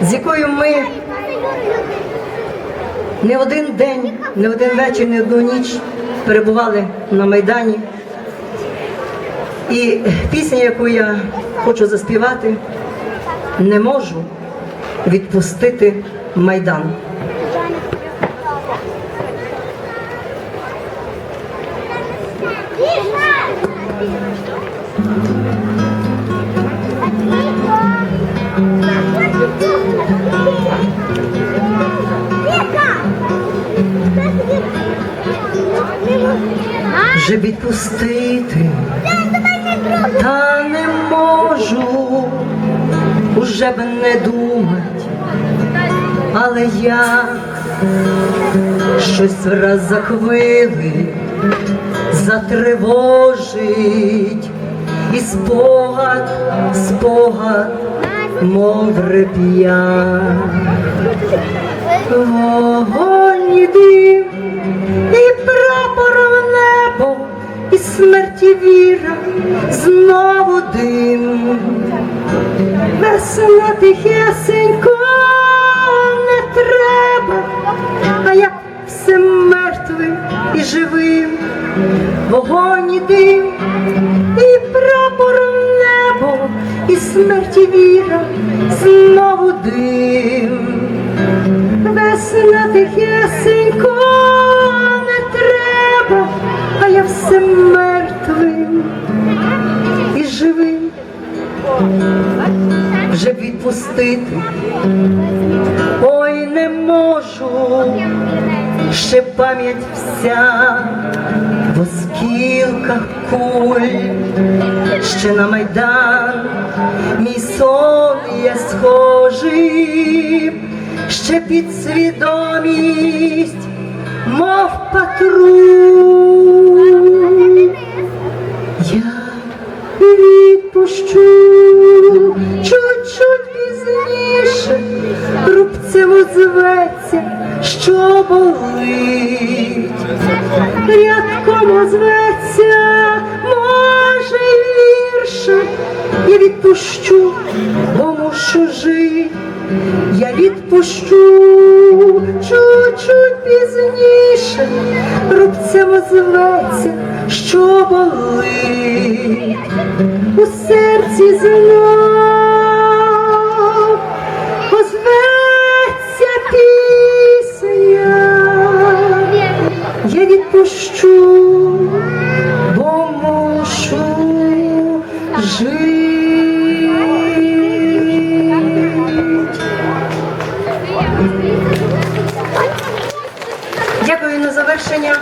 з якою ми не один день, не один вечір, не одну ніч перебували на Майдані. І пісня, яку я хочу заспівати, не можу відпустити Майдан. Вже відпустити, та не можу, уже б не думать, але як? Щось враз за хвили затривожить, і спогад, спогад, мов реп'я. Знову дим. Весна тихесенько не треба, а я все мертвим і живим, вогонь і дим, і прапор в небо, і смерті віра, знову дим. Весна тихесенько не треба, а я все мертвим відпустити. Ой, не можу, ще пам'ять вся в оскілках куль, ще на майдан мій сон є схожий, ще підсвідомість, мов патруль. Озветься, що болить, рядком озветься, може вірше, я відпущу, бо мушу жити, я відпущу чуть-чуть пізніше, рубцем озветься, що болить. У серці знов Дякую на завершення.